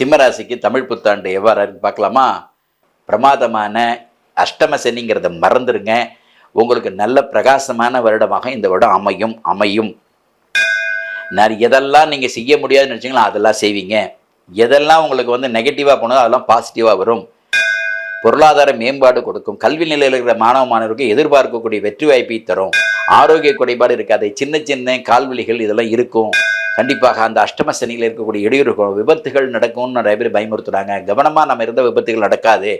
சிம்மராசிக்கு தமிழ் புத்தாண்டு எவ்வாறு பார்க்கலாமா? பிரமாதமான அஷ்டம சனிங்கிறத மறந்துடுங்க உங்களுக்கு நல்ல பிரகாசமான வருடமாக இந்த வருடம் அமையும் அமையும். நான் எதெல்லாம் நீங்கள் செய்ய முடியாதுன்னு நினச்சிங்களோ அதெல்லாம் செய்வீங்க. எதெல்லாம் உங்களுக்கு வந்து நெகட்டிவாக போனதோ அதெல்லாம் பாசிட்டிவாக வரும். பொருளாதார மேம்பாடு கொடுக்கும். கல்வி நிலையில் இருக்கிற மாணவ மாணவருக்கு எதிர்பார்க்கக்கூடிய வெற்றி வாய்ப்பை தரும். ஆரோக்கிய குறைபாடு இருக்காது. சின்ன சின்ன கால்வலிகள் இதெல்லாம் இருக்கும். கண்டிப்பாக அந்த அஷ்டம சனியில் இருக்கக்கூடிய இடையூறுகள் விபத்துகள் நடக்கும்னு நிறைய பேர் பயமுறுத்துறாங்க. கவனமாக நம்ம இருந்த விபத்துகள் நடக்காது.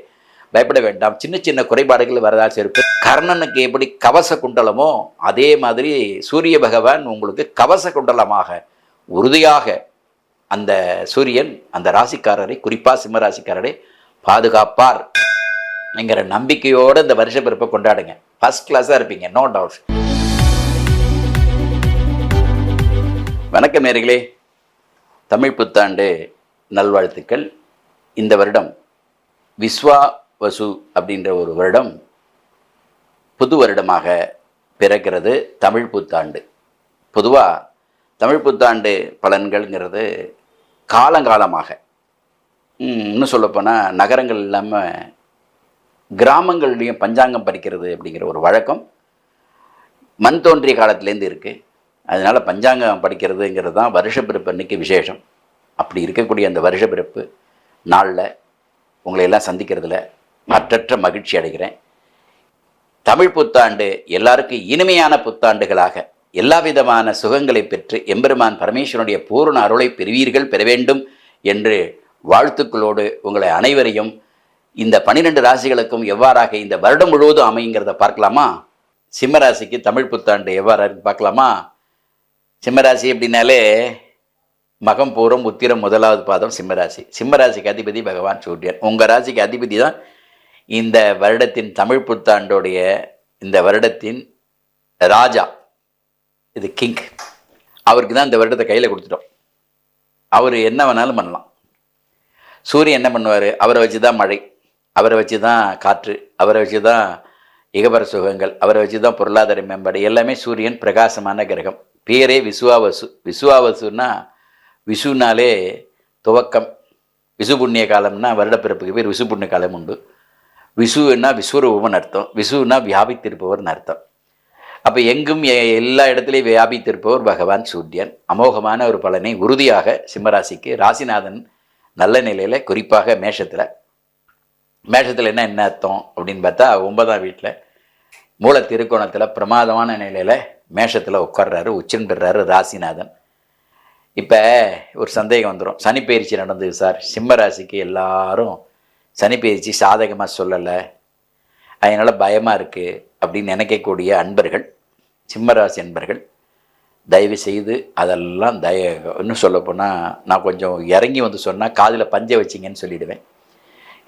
பயப்பட வேண்டாம். சின்ன சின்ன குறைபாடுகள் வரதான் இருக்கு கர்ணனுக்கு எப்படி கவச குண்டலமோ அதே மாதிரி சூரிய பகவான் உங்களுக்கு கவச குண்டலமாக உறுதியாக அந்த சூரியன் அந்த ராசிக்காரரை குறிப்பாக சிம்ம ராசிக்காரரை பாதுகாப்பார். என்கிற நம்பிக்கையோடு இந்த வருஷ பிறப்பை கொண்டாடுங்க. ஃபர்ஸ்ட் கிளாஸாக இருப்பீங்க நோ டவுட் வணக்கம் நேர்களே. தமிழ் புத்தாண்டு நல்வாழ்த்துக்கள். இந்த வருடம் விஸ்வா வசு அப்படின்ற ஒரு வருடம் புது வருடமாக பிறக்கிறது தமிழ் புத்தாண்டு. பொதுவாக தமிழ் புத்தாண்டு பலன்கள்ங்கிறது காலங்காலமாக. இன்னும் சொல்லப்போனால் நகரங்கள் இல்லாமல் கிராமங்கள்லேயும் பஞ்சாங்கம் படிக்கிறது அப்படிங்கிற ஒரு வழக்கம். மண் தோன்றிய காலத்துலேருந்து இருக்குது அதனால் பஞ்சாங்கம் படிக்கிறதுங்கிறது தான் வருஷப்பிறப்பு அன்னைக்கு விசேஷம். அப்படி இருக்கக்கூடிய அந்த வருஷப்பிறப்பு நாளில் உங்களையெல்லாம் சந்திக்கிறதுல மற்றற்ற மகிழ்ச்சி அடைகிறேன். தமிழ் புத்தாண்டு எல்லாருக்கும் இனிமையான புத்தாண்டுகளாக எல்லா விதமான சுகங்களை பெற்று எம்பெருமான் பரமேஸ்வரனுடைய பூரண அருளை பெறுவீர்கள் பெற வேண்டும் என்று வாழ்த்துக்களோடு உங்களை அனைவரையும் இந்த பன்னிரெண்டு ராசிகளுக்கும் எவ்வாறாக இந்த வருடம் முழுவதும் அமைங்கிறத பார்க்கலாமா? சிம்மராசிக்கு தமிழ் புத்தாண்டு எவ்வாறு பார்க்கலாமா? சிம்மராசி அப்படின்னாலே மகம் பூரம் உத்திரம் முதலாவது பாதம் சிம்மராசி. சிம்மராசிக்கு அதிபதி பகவான் சூரியன். உங்கள் ராசிக்கு அதிபதி தான் இந்த வருடத்தின் தமிழ் புத்தாண்டோடைய இந்த வருடத்தின் ராஜா. இது கிங் அவருக்கு தான் இந்த வருடத்தை கையில் கொடுத்துட்டோம். அவர் என்ன வேணாலும் பண்ணலாம். சூரியன் என்ன பண்ணுவார்? அவரை வச்சு தான் மழை அவரை வச்சு தான் காற்று அவரை வச்சு தான் இகபர சுகங்கள் அவரை வச்சு தான் பொருளாதார மேம்பாடு எல்லாமே சூரியன் பிரகாசமான கிரகம். பேரே விசுவாவசு விசுவாவசுன்னா விசுனாலே துவக்கம். விசு புண்ணிய காலம்னா வருடப்பிறப்புக்கு பேர் விசு புண்ணிய காலம் உண்டு. விசுன்னா விஸ்வரூபம்னு அர்த்தம். விசுன்னா வியாபித்திருப்பவர்னு அர்த்தம். அப்போ எங்கும் எ- எல்லா இடத்துலையும் வியாபித்திருப்பவர் பகவான் சூரியன். அமோகமான ஒரு பலனை உறுதியாக சிம்மராசிக்கு ராசிநாதன் நல்ல நிலையில் குறிப்பாக மேஷத்தில். மேஷத்தில் என்ன என்ன அர்த்தம் அப்படின்னு பார்த்தா ஒன்பதாம் வீட்டில் மூல திருக்கோணத்தில் பிரமாதமான நிலையில் மேஷத்தில் உட்கார்றாரு உச்சன் பெறாரு ராசிநாதன். இப்போ ஒரு சந்தேகம் வந்துடும் சனிப்பயிற்சி நடந்தது சார். சிம்ம ராசிக்கு எல்லாரும் சனிப்பயிற்சி சாதகமாக சொல்லலை. அதனால் பயமாக இருக்குது அப்படின்னு நினைக்கக்கூடிய அன்பர்கள் சிம்மராசி அன்பர்கள் தயவு செய்து அதெல்லாம் தய இன்னும் சொல்லப்போனால் நான் கொஞ்சம் இறங்கி வந்து சொன்னால் காதில் பஞ்சை வச்சிங்கன்னு சொல்லிவிடுவேன்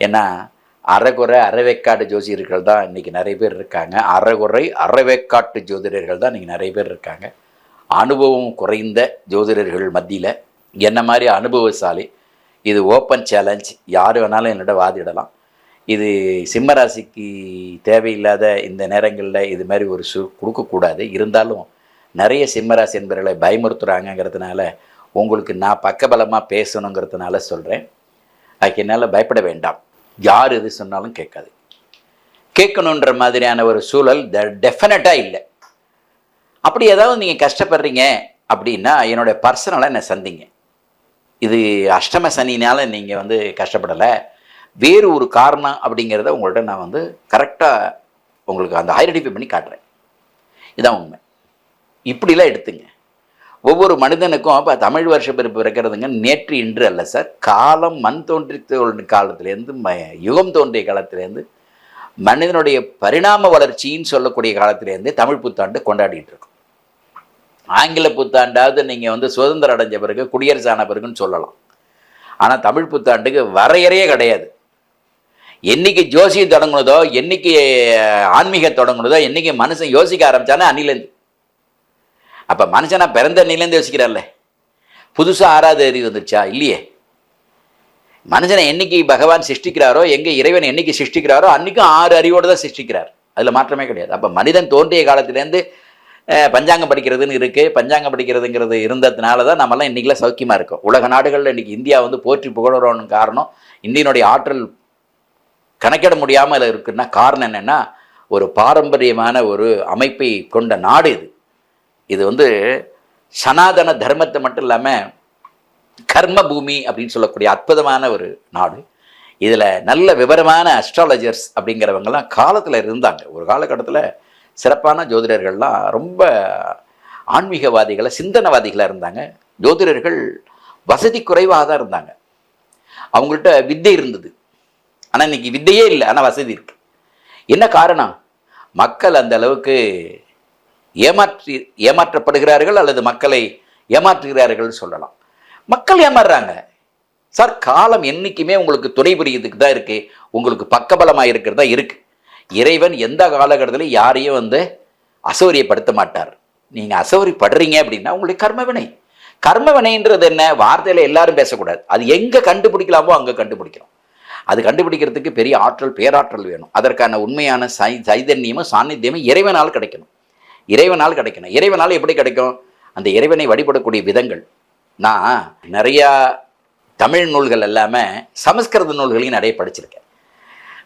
ஏன்னா அறகுறை அறவேக்காடு ஜோசியர்கள் தான் இன்றைக்கி நிறைய பேர் இருக்காங்க. அறகுறை அறவேக்காட்டு ஜோதிடர்கள் தான் இன்றைக்கி நிறைய பேர் இருக்காங்க. அனுபவம் குறைந்த ஜோதிடர்கள் மத்தியில் என்ன மாதிரி அனுபவசாலி? இது ஓப்பன் சேலஞ்ச் யார் வேணாலும் என்னோட வாதிடலாம். இது சிம்மராசிக்கு தேவையில்லாத இந்த நேரங்களில் இது மாதிரி ஒரு சு கொடுக்கக்கூடாது. இருந்தாலும் நிறைய சிம்மராசி என்பவர்களை பயமுறுத்துகிறாங்கங்கிறதுனால உங்களுக்கு நான் பக்கபலமாக பேசணுங்கிறதுனால சொல்கிறேன் அதுக்கு என்னால் பயப்பட வேண்டாம். யார் எது சொன்னாலும் கேட்காது. கேட்கணுன்ற மாதிரியான ஒரு சூழல் டெஃபினட்டாக இல்லை. அப்படி ஏதாவது நீங்கள் கஷ்டப்படுறீங்க அப்படின்னா என்னுடைய பர்சனலாக என்னை சந்திங்க. இது அஷ்டம சனினால் நீங்கள் வந்து கஷ்டப்படலை. வேறு ஒரு காரணம் அப்படிங்கிறத உங்கள்கிட்ட நான் வந்து கரெக்டாக உங்களுக்கு அந்த ஐடென்டிஃபை பண்ணி காட்டுறேன். இதான் உண்மை. இப்படிலாம் எடுத்துங்க. ஒவ்வொரு மனிதனுக்கும் இப்போ தமிழ் வருஷ பிறப்பு பிறக்கிறதுங்க நேற்று இன்று அல்ல சார். காலம் மண் தோன்றி தோன்றிய ம யுகம் தோன்றிய காலத்திலேருந்து மனிதனுடைய பரிணாம வளர்ச்சின்னு சொல்லக்கூடிய காலத்திலேருந்து தமிழ் புத்தாண்டு கொண்டாடிட்டு இருக்கும் ஆங்கில புத்தாண்டாவது நீங்கள் வந்து சுதந்திரம் அடைஞ்ச பிறகு குடியரசு ஆன பிறகுன்னு சொல்லலாம். ஆனால் தமிழ் புத்தாண்டுக்கு வரையறையே கிடையாது. என்னைக்கு ஜோசியம் தொடங்குனதோ என்னைக்கு ஆன்மீகம் தொடங்குனதோ என்னைக்கு மனுஷன் யோசிக்க ஆரம்பிச்சானே அன்னிலேருந்து அப்போ மனுஷனா பிறந்த அன்னிலேருந்து யோசிக்கிறார்ல. புதுசாக ஆறாவது அறிவு வந்துருச்சா? இல்லையே. மனுஷனை என்னைக்கு பகவான் சிருஷ்டிக்கிறாரோ எங்கே இறைவன் என்னைக்கு சிருஷ்டிக்கிறாரோ அன்னைக்கும் ஆறு அறிவோடு தான் சிருஷ்டிக்கிறார். அதில் மாற்றமே கிடையாது. அப்போ மனிதன் தோன்றிய காலத்திலேருந்து பஞ்சாங்கம் படிக்கிறதுன்னு இருக்குது பஞ்சாங்கம் படிக்கிறதுங்கிறது இருந்ததுனால தான் நம்மலாம் இன்றைக்கெலாம் சௌக்கியமாக இருக்கும். உலக நாடுகளில் இன்றைக்கி இந்தியா வந்து போற்றி புகழறோன்னு காரணம் இந்தியனுடைய ஆற்றல் கணக்கிட முடியாமல் இருக்குன்னா காரணம் என்னென்னா ஒரு பாரம்பரியமான ஒரு அமைப்பை கொண்ட நாடு இது. இது வந்து சனாதன தர்மத்தை மட்டும் இல்லாமல் கர்ம பூமி அப்படின்னு சொல்லக்கூடிய அற்புதமான ஒரு நாடு. இதில் நல்ல விவரமான அஸ்ட்ராலஜர்ஸ் அப்படிங்கிறவங்கெல்லாம் காலத்தில் இருந்தாங்க. ஒரு காலகட்டத்தில் சிறப்பான ஜோதிடர்கள்லாம் ரொம்ப ஆன்மீகவாதிகளை சிந்தனவாதிகளாக இருந்தாங்க. ஜோதிடர்கள் வசதி குறைவாக தான் இருந்தாங்க. அவங்கள்ட்ட வித்தை இருந்தது. ஆனால் இன்னைக்கு வித்தையே இல்லை. ஆனால் வசதி இருக்கு. என்ன காரணம்? மக்கள் அந்த அளவுக்கு ஏமாற்றி ஏமாற்றப்படுகிறார்கள் அல்லது மக்களை ஏமாற்றுகிறார்கள் சொல்லலாம். மக்கள் ஏமாறுறாங்க. சார் காலம் என்னைக்குமே உங்களுக்கு துணை புரியதுக்கு தான் இருக்கு. உங்களுக்கு பக்கபலமாக இருக்கிறதா இருக்கு. இறைவன் எந்த காலகட்டத்திலும் யாரையும் வந்து அசௌரியப்படுத்த மாட்டார். நீங்கள் அசௌரியப்படுறீங்க அப்படின்னா உங்களுக்கு கர்மவினை. கர்மவினைன்றது என்ன? வார்த்தையில் எல்லாரும் பேசக்கூடாது. அது எங்கே கண்டுபிடிக்கலாமோ அங்கே கண்டுபிடிக்கிறோம். அது கண்டுபிடிக்கிறதுக்கு பெரிய ஆற்றல் பேராற்றல் வேணும். அதற்கான உண்மையான சை சைதன்யமும் சாநித்தியமும் இறைவனால் கிடைக்கணும். இறைவனால் கிடைக்கணும். இறைவனால் எப்படி கிடைக்கும்? அந்த இறைவனை வழிபடக்கூடிய விதங்கள். நான் நிறையா தமிழ் நூல்கள் எல்லாமே சமஸ்கிருத நூல்களையும் நிறைய படிச்சிருக்கேன்.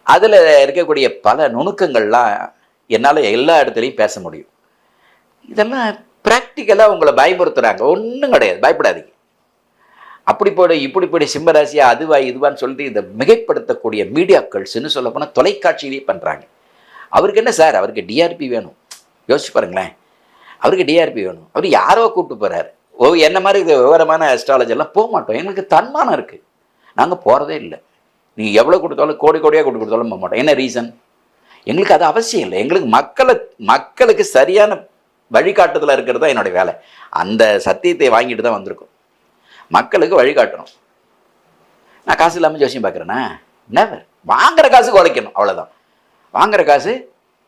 அதில் இருக்கக்கூடிய பல நுணுக்கங்கள்லாம் என்னால் எல்லா இடத்துலையும் பேச முடியும். இதெல்லாம் ப்ராக்டிக்கலாக உங்களை பயப்படுத்துகிறாங்க ஒன்றும் கிடையாது. பயப்படாதீங்க. அப்படி போடு இப்படி போடு சிம்மராசியா அதுவா இதுவான்னு சொல்லிட்டு இதை மிகைப்படுத்தக்கூடிய மீடியாக்கள்ஸ்னு சொல்லப்போனால் தொலைக்காட்சியிலேயே பண்ணுறாங்க அவருக்கு என்ன சார்? அவருக்கு டிஆர்பி வேணும். யோசிச்சு பாருங்களேன். அவருக்கு டிஆர்பி வேணும். அவர் யாரோ கூப்பிட்டு போகிறாரு ஓ என்ன மாதிரி இது விவரமான அஸ்ட்ராலஜெல்லாம் போக மாட்டோம். எங்களுக்கு தன்மானம் இருக்குது நாங்கள் போகிறதே இல்லை. நீங்கள் எவ்வளோ கொடுத்தாலும் கோடி கோடியாக கொண்டு கொடுத்தாலும் போக மாட்டோம். என்ன ரீசன் எங்களுக்கு அது அவசியம் இல்லை. எங்களுக்கு மக்களை மக்களுக்கு சரியான வழிகாட்டுதலாக இருக்கிறது தான் என்னுடைய வேலை. அந்த சத்தியத்தை வாங்கிட்டு தான் வந்திருக்கோம். மக்களுக்கு வழிகாட்டணும் நான் காசு இல்லாமல் ஜோசியம் பார்க்குறேன்னா நெவர் வாங்குற காசு குறைக்கணும். அவ்வளோதான் வாங்குற காசு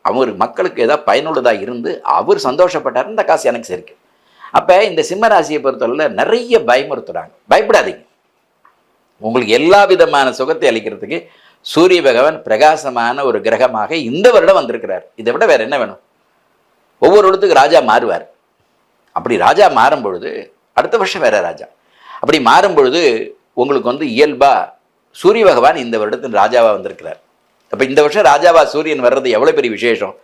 அவர் மக்களுக்கு ஏதாவது பயனுள்ளதாக இருந்து அவர் சந்தோஷப்பட்டார் இந்த காசு எனக்கு சரிக்கு. அப்போ இந்த சிம்ம ராசியை பொறுத்தவரையில் நிறைய பயமுறுத்துகிறாங்க பயப்படாதீங்க. உங்களுக்கு எல்லா விதமான சுகத்தை அளிக்கிறதுக்கு சூரிய பகவான் பிரகாசமான ஒரு கிரகமாக இந்த வருடம் வந்திருக்கிறார். இதை விட வேறு என்ன வேணும்? ஒவ்வொரு இடத்துக்கு ராஜா மாறுவார். அப்படி ராஜா மாறும் பொழுது அடுத்த வருஷம் வேற ராஜா. அப்படி மாறும் பொழுது உங்களுக்கு வந்து இயல்பாக சூரிய பகவான் இந்த வருடத்தின் ராஜாவாக வந்திருக்கிறார். அப்போ இந்த வருஷம் ராஜாவா சூரியன் வர்றது எவ்வளோ பெரிய விசேஷம்?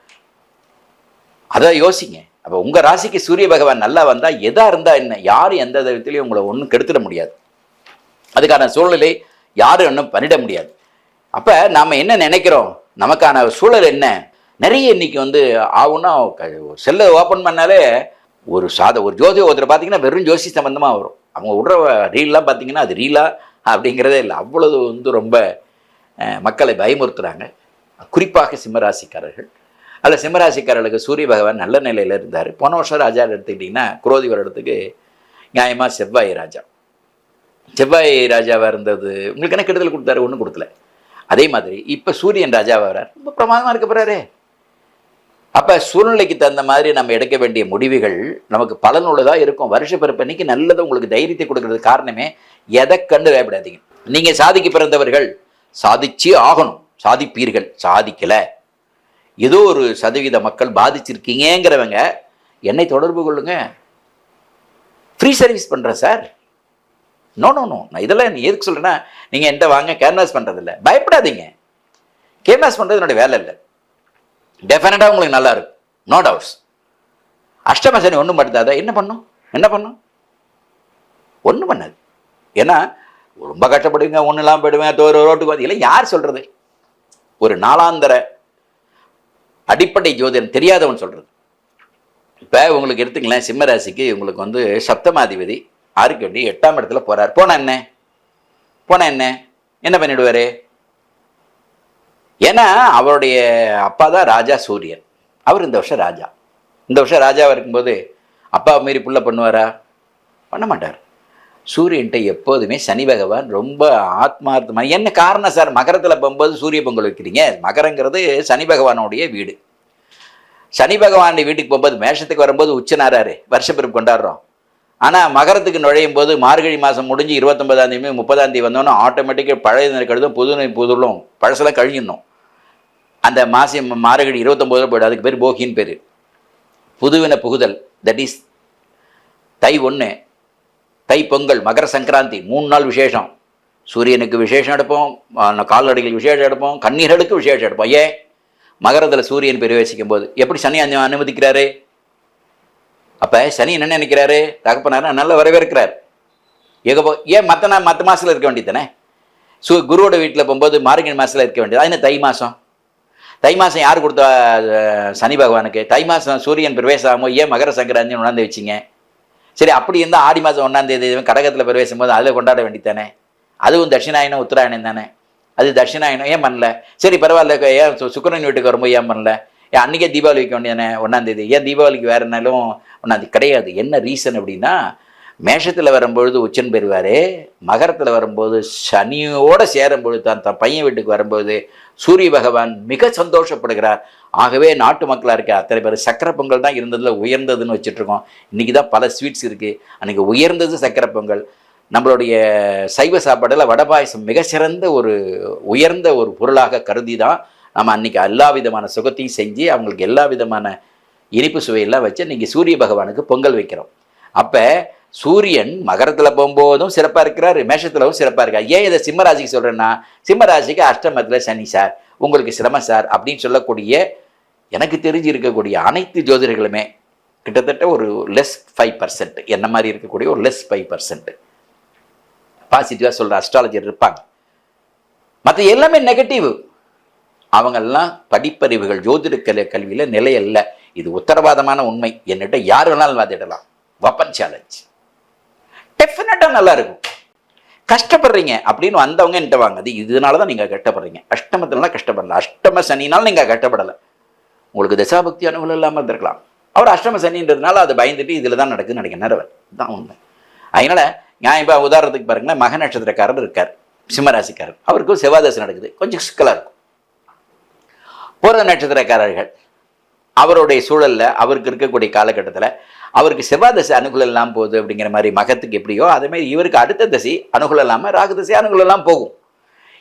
அதை யோசிங்க. அப்போ உங்கள் ராசிக்கு சூரிய பகவான் நல்லா வந்தால் எதாக இருந்தால் என்ன யாரும் எந்த விதத்துலையும் உங்களை ஒன்றும் கெடுத்துட முடியாது. அதுக்கான சூழ்நிலை யாரும் ஒன்றும் பண்ணிட முடியாது. அப்போ நாம் என்ன நினைக்கிறோம்? நமக்கான சூழல் என்ன? நிறைய இன்னைக்கு வந்து ஆகுன்னா செல்லை ஓப்பன் பண்ணாலே ஒரு சாத ஒரு ஜோதி ஒருத்தர் பார்த்தீங்கன்னா வெறும் ஜோசி சம்பந்தமாக வரும். அவங்க விடுற ரீல்லாம் பார்த்தீங்கன்னா அது ரீலா அப்படிங்கிறதே இல்லை. அவ்வளவு வந்து ரொம்ப மக்களை பயமுறுத்துறாங்க. குறிப்பாக சிம்மராசிக்காரர்கள். அதில் சிம்மராசிக்காரர்களுக்கு சூரிய பகவான் நல்ல நிலையில் இருந்தார். போன வருஷம் ராஜா எடுத்துக்கிட்டிங்கன்னா குரோதி வருடத்துக்கு நியாயமாக செவ்வாய் ராஜா. செவ்வாய் ராஜாவாக இருந்தது. உங்களுக்கு என்ன கெடுதல் கொடுத்தாரு? ஒன்றும் கொடுக்கல. அதே மாதிரி இப்போ சூரியன் ராஜாவாக வர்றார். ரொம்ப பிரமாதமாக இருக்க போகிறாரே அப்போ சூழ்நிலைக்கு தகுந்த மாதிரி நம்ம எடுக்க வேண்டிய முடிவுகள் நமக்கு பலனுள்ளதாக இருக்கும். வருஷ பிறப்பன்னைக்கு நல்லதை உங்களுக்கு தைரியத்தை கொடுக்கறது காரணமே எதை கண்டு பயப்படாதீங்க. நீங்கள் சாதிக்கு பிறந்தவர்கள் சாதிச்சே ஆகணும். சாதிப்பீர்கள். சாதிக்கலை. ஏதோ ஒரு சதவீத மக்கள் பாதிச்சிருக்கீங்கிறவங்க என்னை தொடர்பு கொள்ளுங்க. ஃப்ரீ சர்வீஸ் பண்ணுறேன் சார். நோ நோ நோ நான் இதெல்லாம் நீ எதுக்கு சொல்கிறேன்னா நீங்கள் என்கிட்ட வாங்க கேன்வாஸ் பண்ணுறதில்ல பயப்படாதீங்க. கேன்வாஸ் பண்ணுறது என்னோட வேலை இல்லை. டெஃபினட்டாக உங்களுக்கு நல்லா இருக்கும். நோ டவுட்ஸ் அஷ்டமசனி ஒன்றும் படுத்தாத? என்ன பண்ணும்? என்ன பண்ணும்? ஒன்றும் பண்ணாது. ஏன்னா ரொம்ப கஷ்டப்படுவீங்க ஒன்றும் இல்லாமல் போயிடுவேன் தோறு ரோட்டுக்கு வந்து. இல்லை யார் சொல்கிறது ஒரு நாளாந்தர அடிப்படை ஜோதிடம் தெரியாதவன் சொல்கிறது இப்போ உங்களுக்கு எடுத்துங்களேன் சிம்மராசிக்கு உங்களுக்கு வந்து சப்தமாதிபதி ஆறுக்கு வேண்டி எட்டாம் இடத்துல போகிறார் போனா என்ன? போனா என்ன? என்ன பண்ணிடுவார்? ஏன்னா அவருடைய அப்பா தான் ராஜா சூரியன். அவர் இந்த வருஷம் ராஜா. இந்த வருஷம் ராஜாவாக இருக்கும்போது அப்பா மீறி புள்ள பண்ணுவாரா? பண்ண மாட்டார். சூரியன்ட்ட எப்போதுமே சனி பகவான் ரொம்ப ஆத்மார்த்தமாக என்ன காரணம் சார்? மகரத்தில் போகும்போது சூரிய பொங்கல் வைக்கிறீங்க. மகரங்கிறது சனி பகவானுடைய வீடு. சனி பகவான் வீட்டுக்கு போகும்போது மேஷத்துக்கு வரும்போது உச்சனாராரு. வருஷப்பிறப்பு கொண்டாடுறோம். ஆனால் மகரத்துக்கு நுழையும் போது மார்கழி மாதம் முடிஞ்சு இருபத்தொன்பதாம் தேதி முப்பதாம் தேதி வந்தோன்னா ஆட்டோமேட்டிக்காக பழைய நெல் புது நெல் புதுலும் பழசெல்லாம் கழிஞ்சிடணும். அந்த மாதம் மார்கழி இருபத்தொம்போதில் போய்டும். அதுக்கு பேர் போகின்னு பேர். புதுவின புகுதல். தட் இஸ் தை ஒன்று தைப்பொங்கல் மகர சங்கராந்தி மூணு நாள் விசேஷம். சூரியனுக்கு விசேஷம் எடுப்போம் கால்நடைகள் கால்நடைகளுக்கு விசேஷம் எடுப்போம் கண்ணீர்களுக்கு விசேஷம் எடுப்போம். ஏன்? மகரத்தில் சூரியன் பிரவேசிக்கும் போது எப்படி சனி அனுமதிக்கிறாரு? அப்போ சனி என்ன நினைக்கிறாரு? தகப்பனார நல்லா வரவேற்கிறார். எங்க போ ஏன் மற்ற நா மற்ற மாதத்தில் இருக்க வேண்டியதானே சு குருவோட வீட்டில் போகும்போது மார்கழி மாதத்தில் இருக்க வேண்டியது. அது என்ன தை மாதம் தை மாதம் யார் கொடுத்தா சனி பகவானுக்கு? தை மாதம் சூரியன் பிரவேசம் ஆகும்போது ஏன் மகர சங்கராந்தி உணர்ந்து வச்சிங்க? சரி அப்படி இருந்தால் ஆடி மாதம் ஒன்றாம் தேதி கடகத்தில் பிரவேசம் போது அதில் கொண்டாட வேண்டித்தானே அதுவும் தட்சிணாயனம் உத்தராயணம் தானே? அது தட்சிணாயனம் ஏன் பண்ணல? சரி பரவாயில்ல ஏன் சுக்கரன் வீட்டுக்கு வரும்போது ஏன் பண்ணல? ஏன் அன்றைக்கே தீபாவளி வைக்க வேண்டியதானே ஒன்றாந்தேதி ஏன் தீபாவளிக்கு வேறு நாளும் ஒன்றாந்தேதி கிடையாது. என்ன ரீசன் அப்படின்னா மேஷத்தில் வரும்பொழுது உச்சன் பெறுவார் மகரத்தில் வரும்போது சனியோடு சேரும்பொழுது தான் தன் பையன் வீட்டுக்கு வரும்போது சூரிய பகவான் மிக சந்தோஷப்படுகிறார். ஆகவே நாட்டு மக்களாக இருக்க அத்தனை பேர் சக்கரை பொங்கல் தான் இருந்ததில் உயர்ந்ததுன்னு வச்சுட்ருக்கோம் இன்றைக்கி தான் பல ஸ்வீட்ஸ் இருக்குது அன்றைக்கி உயர்ந்தது சக்கரை பொங்கல். நம்மளுடைய சைவ சாப்பாடில் வடை பாயசம் மிக சிறந்த ஒரு உயர்ந்த ஒரு பொருளாக கருதி தான் நம்ம அன்றைக்கி எல்லா விதமான சுகத்தையும் செஞ்சு அவங்களுக்கு எல்லா விதமான இனிப்பு சுவையெல்லாம் வச்சு இன்றைக்கி சூரிய பகவானுக்கு பொங்கல் வைக்கிறோம். அப்போ சூரியன் மகரத்தில் போகும்போதும் சிறப்பாக இருக்கிறாரு மேஷத்திலவும் சிறப்பாக இருக்கார். ஏன் இதை சிம்மராசிக்கு சொல்கிறேன்னா சிம்மராசிக்கு அஷ்டமத்தில் சனி சார் உங்களுக்கு சிரமம் சார் அப்படின்னு சொல்லக்கூடிய எனக்கு தெரிஞ்சு இருக்கக்கூடிய அனைத்து ஜோதிடர்களுமே கிட்டத்தட்ட ஒரு லெஸ் ஃபைவ் பர்சன்ட் என்ன மாதிரி இருக்கக்கூடிய ஒரு லெஸ் ஃபைவ் பர்சன்ட் பாசிட்டிவாக சொல்கிற அஸ்ட்ராலஜர் இருப்பாங்க. மற்ற எல்லாமே நெகட்டிவ் அவங்கெல்லாம் படிப்பறிவுகள் ஜோதிட கல கல்வியில் நிலையல்ல இது உத்தரவாதமான உண்மை. என்னிட்ட யார் வேணாலும் வாதிடலாம். வப்பன் சேலஞ்ச் டெஃபினட்டாக நல்லா இருக்கும் கஷ்டப்படுறீங்க அப்படின்னு வந்தவங்க என்கிட்ட வாங்க. அது இதனால தான் நீங்கள் கஷ்டப்படுறீங்க. அஷ்டமத்தினால கஷ்டப்படல. அஷ்டம சனினால நீங்கள் கஷ்டப்படலை. உங்களுக்கு தசாபக்தி அனுகூலம் இல்லாமல் இருந்திருக்கலாம். அவர் அஷ்டம சனின்றதுனால அது பயந்துட்டு இதில் தான் நடக்குதுன்னு நினைக்கிறேன். நேரவன் தான் உண்மை. அதனால் நான் இப்போ உதாரணத்துக்கு பாருங்களேன். மக நட்சத்திரக்காரர் இருக்கார். சிம்மராசிக்காரர். அவருக்கும் செவ்வாதசை நடக்குது. கொஞ்சம் சிக்கலாக இருக்கும். பூர்வ நட்சத்திரக்காரர்கள் அவருடைய சூழலில் அவருக்கு இருக்கக்கூடிய காலகட்டத்தில் அவருக்கு செவ்வாய் தசை அனுகூலம் இல்லாமல் போகுது அப்படிங்கிற மாதிரி மகத்துக்கு எப்படியோ அதேமாதிரி இவருக்கு அடுத்த தசை அனுகூலம் இல்லாமல் ராகு தசை அனுகூலம் இல்லாமல் போகும்.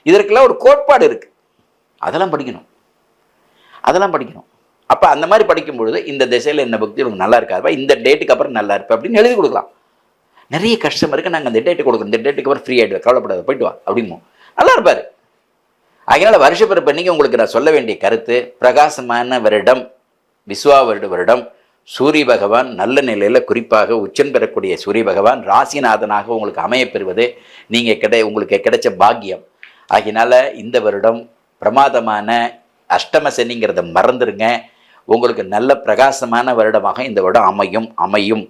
இதற்கெல்லாம் ஒரு கோட்பாடு இருக்குது அதெல்லாம் படிக்கணும். அதெல்லாம் படிக்கணும். அப்போ அந்த மாதிரி படிக்கும் பொழுது இந்த திசையில் என்ன பக்தி உங்களுக்கு நல்லா இருக்காதுப்பா இந்த டேட்டுக்கு அப்புறம் நல்லா இருப்பேன் அப்படின்னு எழுதி கொடுக்கலாம். நிறைய கஸ்டமருக்கு நாங்கள் அந்த டேட்டு கொடுக்குறோம் இந்த டேட்டுக்கு அப்புறம் ஃப்ரீ ஆகிடுவேன் கவலைப்படாத போயிட்டு வா அப்படிமோ நல்லா இருப்பார். அதனால் வருஷப்பிறப்பு அன்னைக்கு உங்களுக்கு நான் சொல்ல வேண்டிய கருத்து பிரகாசமான வருடம் விஸ்வா வருட வருடம் சூரிய பகவான் நல்ல நிலையில் குறிப்பாக உச்சம் பெறக்கூடிய சூரிய பகவான் ராசிநாதனாக உங்களுக்கு அமையப்பெறுவது நீங்கள் கிடை உங்களுக்கு கிடைச்ச பாக்கியம். ஆகினால இந்த வருடம் பிரமாதமான அஷ்டம சனிங்கிறத மறந்துடுங்க உங்களுக்கு நல்ல பிரகாசமான வருடமாக இந்த வருடம் அமையும் அமையும்.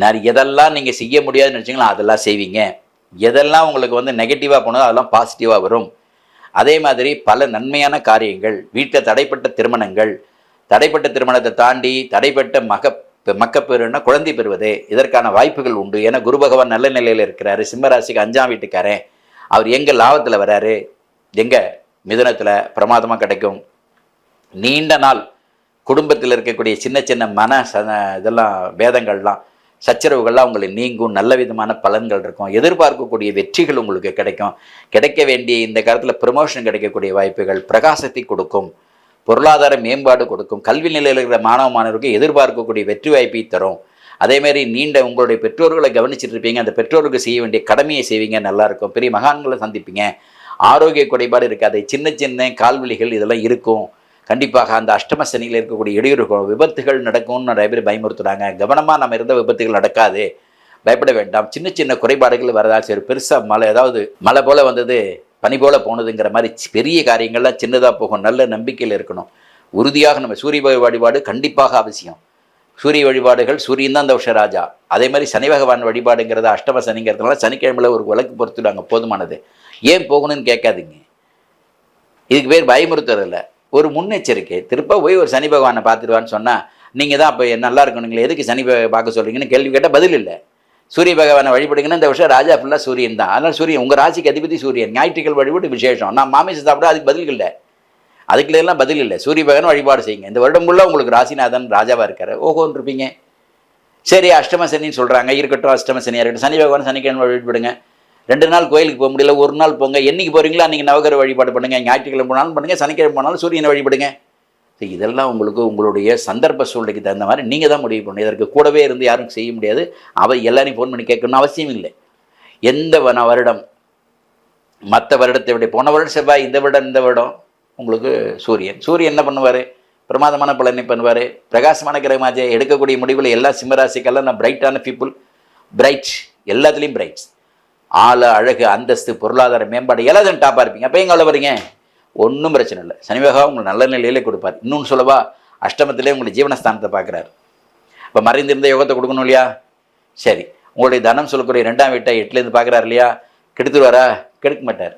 நான் எதெல்லாம் நீங்கள் செய்ய முடியாதுன்னு நினச்சிங்களோ அதெல்லாம் செய்வீங்க. எதெல்லாம் உங்களுக்கு வந்து நெகட்டிவாக போனதோ அதெல்லாம் பாசிட்டிவாக வரும். அதே மாதிரி பல நன்மையான காரியங்கள் வீட்டில் தடைப்பட்ட திருமணங்கள் தடைப்பட்ட திருமணத்தை தாண்டி தடைப்பட்ட மக மக்கப்பேறுனா குழந்தை பெறுவது இதற்கான வாய்ப்புகள் உண்டு. ஏன்னா குரு பகவான் நல்ல நிலையில் இருக்கிறாரு. சிம்மராசிக்கு அஞ்சாம் வீட்டுக்காரன். அவர் எங்கே லாபத்தில் வராரு? எங்கே மிதுனத்தில் பிரமாதமாக கிடைக்கும். நீண்ட நாள் குடும்பத்தில் இருக்கக்கூடிய சின்ன சின்ன மன ச இதெல்லாம் வேதங்கள்லாம் சச்சரவுகள்லாம் உங்களுக்கு நீங்கும். நல்ல விதமான பலன்கள் இருக்கும். எதிர்பார்க்கக்கூடிய வெற்றிகள் உங்களுக்கு கிடைக்கும். கிடைக்க வேண்டிய இந்த காலத்தில் ப்ரமோஷன் கிடைக்கக்கூடிய வாய்ப்புகள் பிரகாசத்தை கொடுக்கும். பொருளாதார மேம்பாடு கொடுக்கும். கல்வி நிலையில் இருக்கிற மாணவ மாணவருக்கு எதிர்பார்க்கக்கூடிய வெற்றி வாய்ப்பை தரும். அதேமாதிரி நீண்ட உங்களுடைய பெற்றோர்களை கவனிச்சுட்டு இருப்பீங்க. அந்த பெற்றோருக்கு செய்ய வேண்டிய கடமையை செய்வீங்க. நல்லாயிருக்கும் பெரிய மகான்களை சந்திப்பீங்க. ஆரோக்கிய குறைபாடு இருக்காது. சின்ன சின்ன கால்வலிகள் இதெல்லாம் இருக்கும். கண்டிப்பாக அந்த அஷ்டம சனியில் இருக்கக்கூடிய இடையூறுகள் விபத்துகள் நடக்கும்னு நிறைய பேர் பயமுறுத்துறாங்க. கவனமாக நம்ம இருந்த விபத்துகள் நடக்காது. பயப்பட வேண்டாம். சின்ன சின்ன குறைபாடுகள் வரதால் சரி பெருசாக மழை ஏதாவது மழை போல் வந்தது. பனி போல போனதுங்கிற மாதிரி பெரிய காரியங்கள்லாம் சின்னதாக போகும். நல்ல நம்பிக்கையில் இருக்கணும். உறுதியாக நம்ம சூரிய வழிபாடு கண்டிப்பாக அவசியம். சூரிய வழிபாடுகள் சூரியன் தான் தோஷ ராஜா. அதே மாதிரி சனி பகவான் வழிபாடுங்கிறது அஷ்டம சனிங்கிறதுனால சனிக்கிழமையில் ஒரு விளக்கு பொறுத்துடுவாங்க போதுமானது. ஏன் போகணும்னு கேட்காதீங்க. இதுக்கு பேர் பயமுறுத்துறதில்ல ஒரு முன்னெச்சரிக்கை. திருப்ப போய் ஒரு சனி பகவானை பார்த்துருவான்னு சொன்னால் நீங்கள் தான் அப்போ நல்லா இருக்கணுங்களே எதுக்கு சனி பார்க்க சொல்கிறீங்கன்னு கேள்வி கேட்டால் பதில் இல்லை. சூரிய பகவானை வழிபடுங்கன்னா இந்த வருஷம் ராஜா ஃபுல்லாக சூரியன் தான். அதனால் சூரியன் உங்கள் ராசிக்கு அதிபதி சூரியன். ஞாயிற்றுக்கிழமை வழிபாடு விசேஷம். நான் மாமிசம் சாப்பிட அதுக்கு பதில் இல்லை. அதுக்குள்ள எல்லாம் பதில் இல்லை. சூரிய பகவான் வழிபாடு செய்யுங்க. இந்த வருடம் ஃபுல்லாக உங்களுக்கு ராசிநாதன் ராஜாவாக இருக்காரு. ஓஹோன்னு இருப்பீங்க சரி அஷ்டம சனின்னு சொல்கிறாங்க இருக்கட்டும் அஷ்டம சனியாக இருக்கட்டும். சனி பகவான் சனிக்கிழமை வழிபடுங்க. ரெண்டு நாள் கோயிலுக்கு போக முடியல ஒரு நாள் போங்க. என்றைக்கு போகிறீங்களோ அன்றைக்கி நவகர வழிபாடு பண்ணுங்கள் ஞாயிற்றுக்கிழமை போனாலும் பண்ணுங்க. சனிக்கிழமை போனாலும் சூரியனை வழிபடுங்க. ஸோ இதெல்லாம் உங்களுக்கு உங்களுடைய சந்தர்ப்ப சூழ்நிலைக்கு தகுந்த மாதிரி நீங்கள் தான் முடிவு பண்ணணும். இதற்கு கூடவே இருந்து யாரும் செய்ய முடியாது. அவ எல்லாரையும் ஃபோன் பண்ணி கேட்கணும்னு அவசியம் இல்லை. எந்த வன வருடம் மற்ற வருடத்தை விட போன வருடம் செவ்வாய் இந்த வருடம் இந்த வருடம் உங்களுக்கு சூரியன். சூரியன் என்ன பண்ணுவார்? பிரமாதமான பலனை பண்ணுவார். பிரகாசமான கிரகமாச்சே எடுக்கக்கூடிய முடிவில் எல்லா சிம்மராசிக்கெல்லாம் நான் பிரைட்டான பீப்புள் பிரைட் எல்லாத்துலேயும் பிரைட்ஸ் ஆள அழகு அந்தஸ்து பொருளாதார மேம்பாடு எல்லாத்தையும் டாப்பாக இருப்பீங்க. அப்போ எங்கே வரீங்க ஒன்றும் பிரச்சனை இல்லை. சனி பகவான் உங்களுக்கு நல்ல நிலையிலே கொடுப்பார். இன்னொன்று சொல்லவா அஷ்டமத்திலே உங்களுக்கு ஜீவனஸ்தானத்தை பார்க்குறாரு. இப்போ மறைந்திருந்த யோகத்தை கொடுக்கணும் இல்லையா? சரி. உங்களுடைய தனம் சொல்லக்கூடிய ரெண்டாம் வீட்டை எட்டுலேருந்து பார்க்குறாரு இல்லையா? கெடுத்துருவாரா? கெடுக்க மாட்டார்.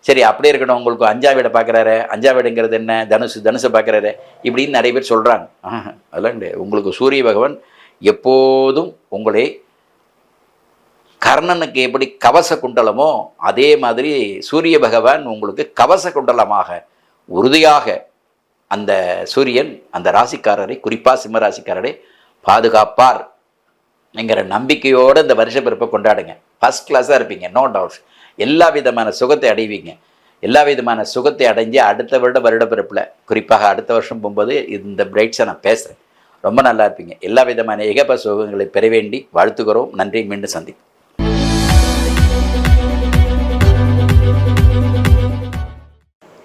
சரி அப்படியே இருக்கட்டும். உங்களுக்கு அஞ்சாம் வீடை பார்க்குறாரு. அஞ்சாம் வீடுங்கிறது என்ன? தனுசு தனுசை பார்க்குறாரு. இப்படின்னு நிறைய பேர் சொல்கிறாங்க அதெல்லாம் கிடையாது. உங்களுக்கு சூரிய பகவான் எப்போதும் உங்களை கர்ணனுக்கு எப்படி கவச குண்டலமோ அதே மாதிரி சூரிய பகவான் உங்களுக்கு கவச குண்டலமாக உறுதியாக அந்த சூரியன் அந்த ராசிக்காரரை குறிப்பாக சிம்ம ராசிக்காரரை பாதுகாப்பார் என்கிற நம்பிக்கையோடு இந்த வருஷ பிறப்பை கொண்டாடுங்க. ஃபஸ்ட் கிளாஸாக இருப்பீங்க நோ டவுட்ஸ் எல்லா விதமான சுகத்தை அடைவீங்க. எல்லா விதமான சுகத்தை அடைஞ்சு அடுத்த வருட வருட பிறப்பில் குறிப்பாக அடுத்த வருஷம் போகும்போது இந்த பிரைட்ஸை நான் பேசுகிறேன் ரொம்ப நல்லா இருப்பீங்க. எல்லா விதமான ஏகப்ப சுகங்களை பெற வேண்டி வாழ்த்துக்கிறோம் நன்றி. மீண்டும் சந்திப்போம்.